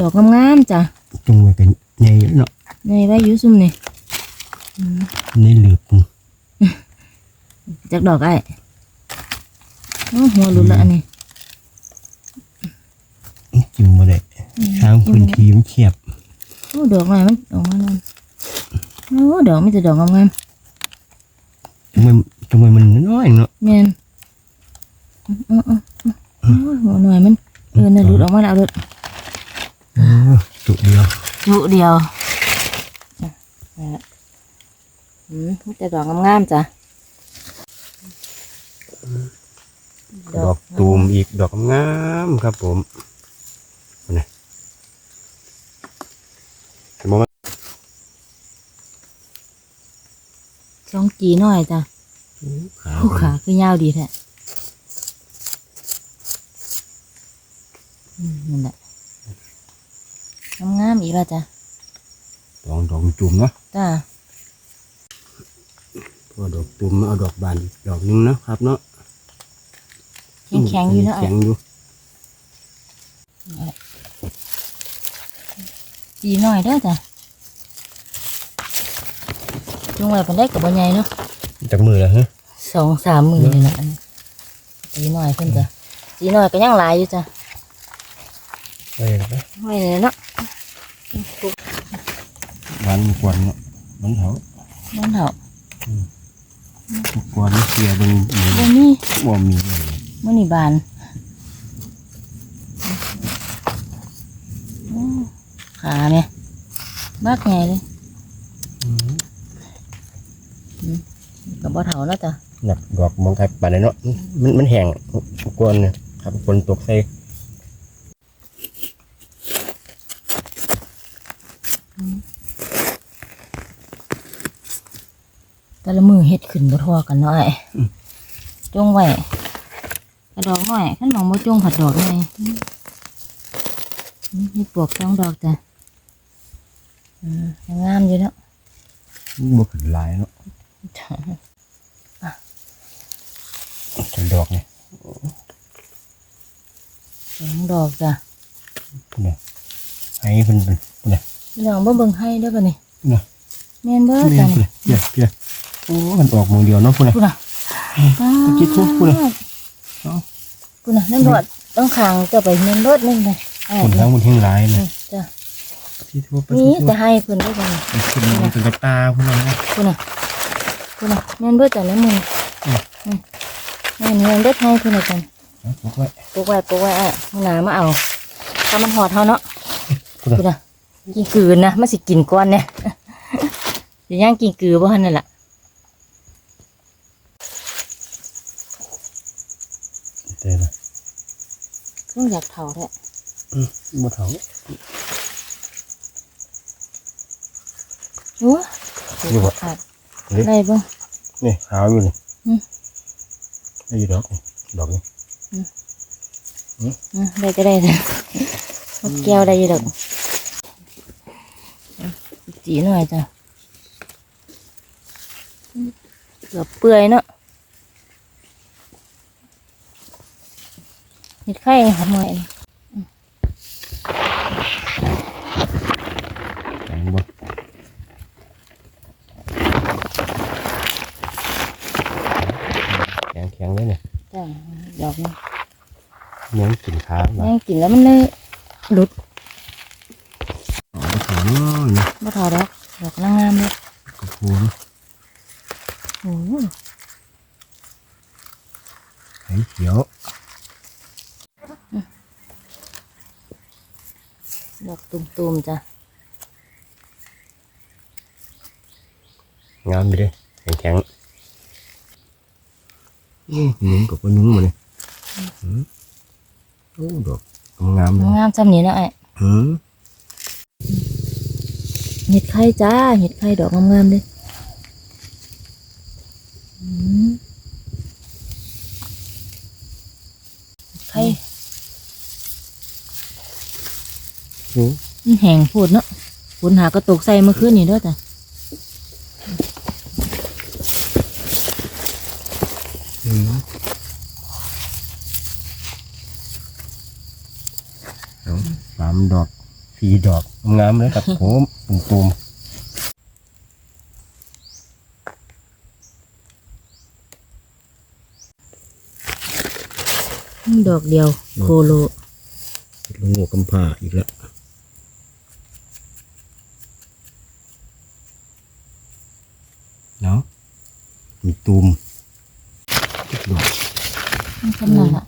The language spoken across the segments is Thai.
ดอกงามๆจ้ะจงไว้กันใหญ่เนาะในไว้อยุ่ซุ่มนี่ในเหลือบนี่จากดอกไอ้โอ้หัวหลุดละอันนี้จิ้มบ่ได้ข้างพื้นที่มันเขียบโอ้ดอกอะไรมันออกมาแล้วโอ้ดอกมีแต่ดอกงามจงไว้จงไว้มันน้อยเนาะๆแม่นเออเออเออโอ้ยหัวหน่อยมัน เออน่ะหลุดออกมาแล้วหลุดโอ้จุเดียวจุเดียวอะนั่นแหละอืมมีแต่ดอกงามๆจ้ะดอกตูมอีกดอกงามครับผมนี่เห็นบ่มันสองจีหน่อยจ้ะขาผู้ขาคือยาวดีแท้อืม นั่นแหละงามๆอีกแล้วจ้ะดอกดอกจุ่มเนาะจ้าพอดอกตุ่มเอาดอกบานอีกดอกหนึงนะครับเนาะแข็งๆอยู่เนาะแข็งอยู่จีหน่อยเด้อจ้ะจงไว้เป็นได้กับบใหญ่เนาะจากมือแล้วฮะสองสามหมื่นเลยนะอันนี้จีหน่อยเพิ่นจ้ะจีหน่อยก็ยังหลายอยู่จ้ะ ไปแล้วไปไว้เลยเนาะหวานกวนเนาะมันเหานั่นเถอะกวนเสียเบิ่งหมูบ่มีบ่มีเลยมื้อนี้บานโอ้ขาเนี่ยบักใหญ่เลยกับบ่เฒ่าแล้วจ้ะหนักดอกมองไกลปานนั้นเนาะมันมันแห้งกวนเนี่ยครับฝนตกใส่ แต่ละมือเฮ็ดขึ้นบ่ทั่วกันเนาะไอ้จงไว้กระดอกน้อยขั้นมองบ่จงผัดดอกไงมีปลวกสองดอกจ้ะอืมงามอยู่เนาะบ่ขึ้นหลายเนาะจังดอกนี่สองดอกจ้ะพุ่นน่ะให้เพิ่นเป็นพุ่นน่ะพี่น้องบ่เบิ่งให้เด้อบัดนี้น่ะแม่นเบิดนี่จ้ะพุ่นนี่น่ะเพี้ยเพี้ย โอ้มันออกมือเดียวเนาะพุ่นน่ะพูดน่ะตะกี้ทุบพูดน่ะเอ้าพูดน่ะนั่นรถต้องขางจะไปแม่นเบิดนั่นน่ะอ่าพุ่นทั้งมันแห้งหลายนี่เลยจ้ะที่ทั่วไปนี่จะให้เพิ่นได้บ่นี่ขึ้นมันเป็นกระตาพุ่นน่ะเนาะพูดน่ะพูดน่ะแม่นเบิดจ้ะแล้วมึงอืมอืมแม่นแม่นเบิดให้เพิ่นน่ะจ้ะเอาปลูกไว้ปลูกไว้ปลูกไว้อะข้างหน้ามาเอาถ้ามันหอดเท่าเนาะพูดน่ะพูดน่ะกินกืนนะมันสิกินก้อนเนี่ยสิย่างกินกือบ่หั่นนั่นล่ะ เด้อละ เพิ่งอยากเฒ่าแท้อืมบ่เฒ่าโอ้อยู่บ่ขาดนี่ได้บ่นี่ขาวอยู่นี่อืมได้อยู่ดอกนี่ดอกนี่อืมได้ก็ได้จ้ะเอาแก้วได้อยู่ดอกจีหน่อยจ้ะเกือบเปื่อยเนาะ เห็ดไข่หอมหน่อยแข็งบ่แข็งแข็งเลยเนี่ยจ้ะดอกนี้เนื้อกินขาบ่ย่างกินแล้วมันเลยหลุดอ๋อบ่เฒ่าเนาะนี่บ่ถอดดอกดอกนางงามเลยกระพูเนาะโอ้โหไข่เขียว ดอกตุ่มๆจ้ะงามอยู่เด้แข็งแข็งอืมนุ่มกับบ่นุ่มบ่เนี่ยอืมโอ้ดอกงามๆเลยงามจำนี้นะไอ้อืมเห็ดไข่จ้าเห็ดไข่ดอกงามๆเลยอืมเห็ดไข่ อื มมันแห้งโพูดเนาะฝนหากระตกใส่เมื่อคืนนี่เด้อจ้ะอืมเอาสามดอกสี่ดอกงามเลยครับผมตุ่มตุมดอกเดียว โคโลๆลงหัวกำผ้าอีกแล้ว เนาะมีตุ่มดอกมันขนาดละ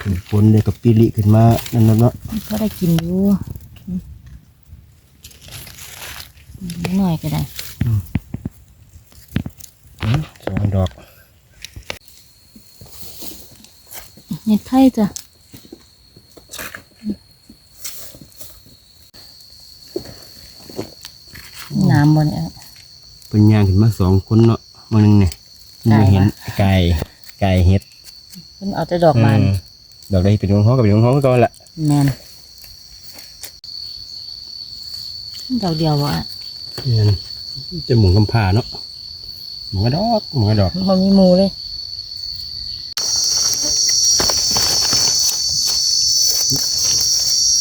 ถึงฝนเลยกับปีริขึ้นมานั่นน่ะเนาะก็ได้กินอยู่อืมหน่อยก็ได้อืมสองดอกเห็ดไข่จ้ะน้ำบนเนี่ย เป็นย่างขึ้นมาสองคนเนาะมาหนึ่งเนี่ยนี่มาเห็นไก่ไก่เห็ดเพิ่นเอาแต่ดอกมันอืดอกใดเป็นของเขากับเป็นของเขาก็ละแมนดอกเดียววะเนี่ยจะหมุนกำผ้าเนาะหมุนกระดอกหมุนกระดอกมันมีหมูเลย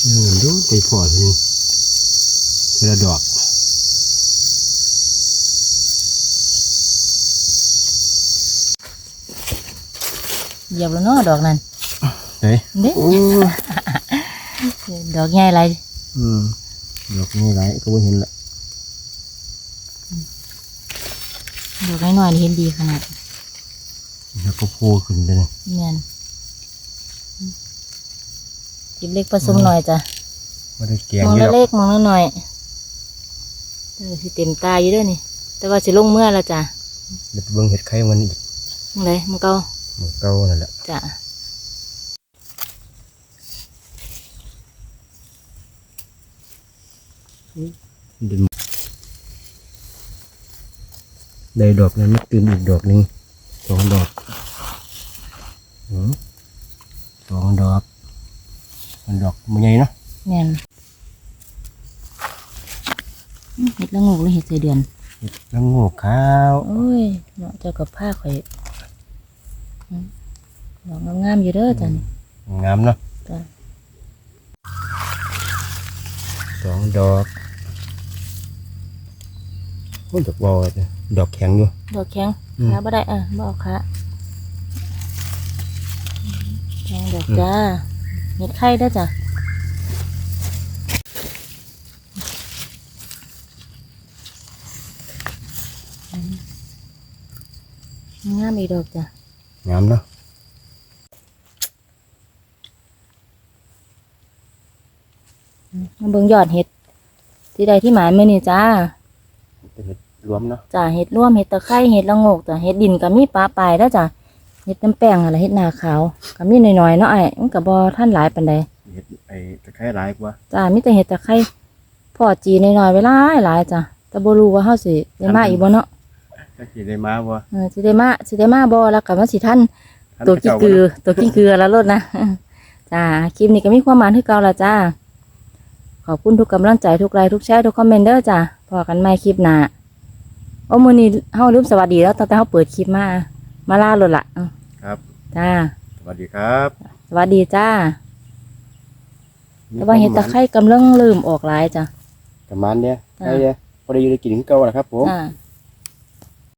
ยังเงินดูไปพอทีนึงทีละดอก เหยียบแล้วเนาะดอกนั้นเฮ้ยเด้โอ้ดอกใหญ่ไรอืมดอกนี่ไรก็ไม่เห็นละดอกน้อยๆนี่เห็นดีขนาดแล้วก็โผล่ขึ้นไปเลยแมนจิบเล็กผสมหน่อยจ้ะไม่ได้แกงมองนี่ละหรอกเล็กมองละหน่อยเออสิเต็มตาอยู่เด้วยนี่ แต่ว่าสิลงเมื่อและจ้ะเดี๋ยวไปเบิ่งเห็ดไข่มันอีกมองเลยมันเก่า หมูเก้านั่นแหละจ้ะเดินได้ดอกนั้นมาตื่นอีกดอกหนึ่งสองดอกอืมสองดอกมันดอกมันใหญ่เนาะแมนอื้อเห็ดละโงกหรือเห็ดเสเดือนแล้วโง่ขาวโอ้ยเนาะเจ้ากับผ้าข่อยอืม ดอกงามๆอยู่เด้อจ้ะนี่งามเนาะจ้ะสองดอกโอ้ยดอกบอลเลยดอกแข็งอยู่ ดอกแข็งอืม ขาบ่ได้เออบ่เอาขาแข็งดอกจ้าเห็ดไข่เด้อจ้ะงามอีกดอกจ้ะ งามเนาะมาเบิ่งยอดเห็ด ที่ใดที่หมายมื้อนี้จ้าเป็นเห็ดรวมเนาะจ้าเห็ดร่วมเห็ดตะไคร้เห็ดละโงกจ้ะเห็ดดินก็มีปลาปลายแล้วจ้ะเห็ดน้ำแป้งอะไรเห็ดหนาขาวก็มีหน่อยๆเนาะไอ้มันก็บ่ท่านหลายปานใดเห็ดไอ้ตะไคร้หลายกว่าจ้ามีแต่เห็ดตะไคร้พ่อจีหน่อยๆไว้หลายหลายจ้ะแต่บ่รู้ว่าเฮาสิได้มาอีกบ่เนาะ จะขี่ได้มาบ่เออสิได้มาสิได้มาบ่แล้วก็มาสิท่านท่านตัวกี่เจ้าคือบ่เนาะตัวกี่คือแล้วลดนะจ้าคลิปนี้ก็มีความหมายคือเก่าละจ้า ขอบคุณทุกกำลังใจทุกไลค์ทุกแชร์ทุกคอมเมนต์เด้อจ้าพอกันใหม่คลิปหน้าโอ้มื้อนี้เฮาลืมสวัสดีแล้วตั้งแต่เฮาเปิดคลิปมา มาล่าโลดละอ้าวครับ จ้า สวัสดีครับสวัสดีจ้าแต่ว่าเห็ดตะไคร้กำลังเริ่มออกหลายจ้ะ ประมาณเนี้ยจ้ะไอ้เนี่ยพอได้อยู่ได้กินถึงเก่าแล้วครับผมจ้า